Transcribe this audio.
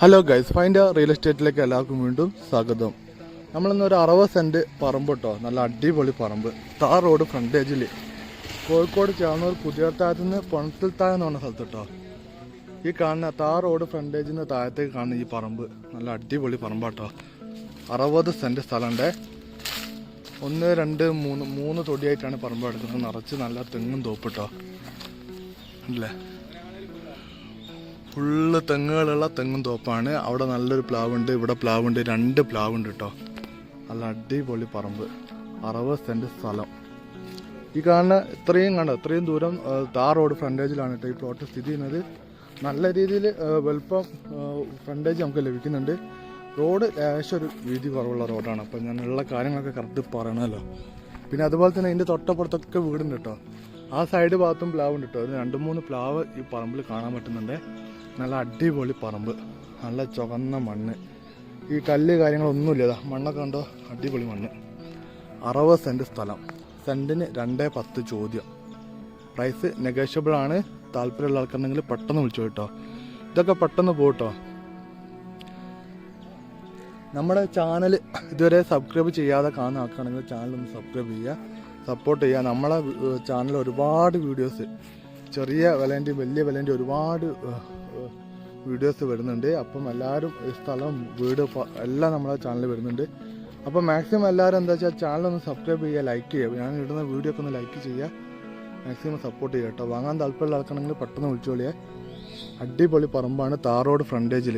Hello guys find real എസ്റ്റേറ്റിലേക്ക് എല്ലാവർക്കും വീണ്ടും സ്വാഗതം. നമ്മളിന്ന് ഒരു അറുപത് സെന്റ് പറമ്പ് കേട്ടോ നല്ല അടിപൊളി പറമ്പ്. താർ റോഡ് ഫ്രണ്ടേജിൽ കോഴിക്കോട് ചേർന്നൂർ പുതിയത്താഴത്തു നിന്ന് പണത്തിൽ താഴെ എന്ന് പറഞ്ഞ സ്ഥലത്ത് കേട്ടോ ഈ കാണുന്ന താർ റോഡ് ഫ്രണ്ടേജിൽ നിന്ന് താഴത്തേക്ക് കാണുന്ന ഈ പറമ്പ്. നല്ല അടിപൊളി പറമ്പാട്ടോ അറുപത് സെന്റ് സ്ഥലമുണ്ട് ഒന്ന് രണ്ട് മൂന്ന് മൂന്ന് തൊടിയായിട്ടാണ് പറമ്പ് എടുക്കുന്നത്. നിറച്ച് നല്ല തെങ്ങും തോപ്പ് കേട്ടോ അല്ലേ? ഫുള്ള് തെങ്ങുകളുള്ള തെങ്ങും തോപ്പാണ്. അവിടെ നല്ലൊരു പ്ലാവുണ്ട്. ഇവിടെ പ്ലാവുണ്ട്. രണ്ട് പ്ലാവുണ്ട് കേട്ടോ നല്ല അടിപൊളി പറമ്പ്. അറുപത് സെന്റ് സ്ഥലം. ഈ കാണുന്ന ഇത്രയും കണ്ട? ഇത്രയും ദൂരം താ റോഡ് ഫ്രണ്ടേജിലാണ് കേട്ടോ ഈ പ്ലോട്ട് സ്ഥിതി ചെയ്യുന്നത്. നല്ല രീതിയിൽ വലുപ്പം ഫ്രണ്ടേജ് നമുക്ക് ലഭിക്കുന്നുണ്ട്. റോഡ് ലേശം ഒരു വീതി കുറവുള്ള റോഡാണ്. അപ്പം ഞാൻ ഉള്ള കാര്യങ്ങളൊക്കെ കറക്റ്റ് പറയണമല്ലോ. പിന്നെ അതുപോലെ തന്നെ ഇതിന്റെ തൊട്ടപ്പുറത്തൊക്കെ വീടുണ്ട് കേട്ടോ ആ സൈഡ് ഭാഗത്തും പ്ലാവ് ഉണ്ട് കേട്ടോ അത് രണ്ട് മൂന്ന് പ്ലാവ് ഈ പറമ്പിൽ കാണാൻ പറ്റുന്നുണ്ട്. നല്ല അടിപൊളി പറമ്പ്. നല്ല ചുവന്ന മണ്ണ്. ഈ കല്ല് കാര്യങ്ങളൊന്നുമില്ല ഇതാ. മണ്ണൊക്കെ കണ്ടോ? അടിപൊളി മണ്ണ്. അറുപത് സെന്റ് സ്ഥലം. സെന്റിന് രണ്ടേ പത്ത് ചോദ്യം. പ്രൈസ് നെഗോഷ്യബിൾ ആണ്. താല്പര്യമുള്ള ആൾക്കാരുണ്ടെങ്കിൽ പെട്ടെന്ന് വിളിച്ചു കേട്ടോ. ഇതൊക്കെ പെട്ടെന്ന് പോട്ടോ നമ്മുടെ ചാനൽ ഇതുവരെ സബ്സ്ക്രൈബ് ചെയ്യാതെ കാണുന്ന ആൾക്കാണെങ്കിൽ ചാനൽ ഒന്ന് സബ്സ്ക്രൈബ് ചെയ്യുക. സപ്പോർട്ട് ചെയ്യുക. നമ്മളെ ചാനൽ ഒരുപാട് വീഡിയോസ് ചെറിയ വിലേന്റെയും വലിയ വിലേന്റെയും ഒരുപാട് വീഡിയോസ് വരുന്നുണ്ട്. അപ്പം എല്ലാവരും ഈ സ്ഥലം വീട് എല്ലാം നമ്മളെ ചാനലിൽ വരുന്നുണ്ട്. അപ്പോൾ മാക്സിമം എല്ലാവരും എന്താ വെച്ചാൽ ചാനൽ ഒന്ന് സബ്സ്ക്രൈബ് ചെയ്യുക ലൈക്ക് ചെയ്യുക. ഞാൻ ഇടുന്ന വീഡിയോ ഒക്കെ ഒന്ന് ലൈക്ക് ചെയ്യുക. മാക്സിമം സപ്പോർട്ട് ചെയ്യുക കേട്ടോ. വാങ്ങാൻ താല്പര്യമുള്ള ആൾക്കാണെങ്കിൽ പെട്ടെന്ന് വിളിച്ചോളിയേ അടിപൊളി പറമ്പാണ് താറോഡ് ഫ്രണ്ടേജിൽ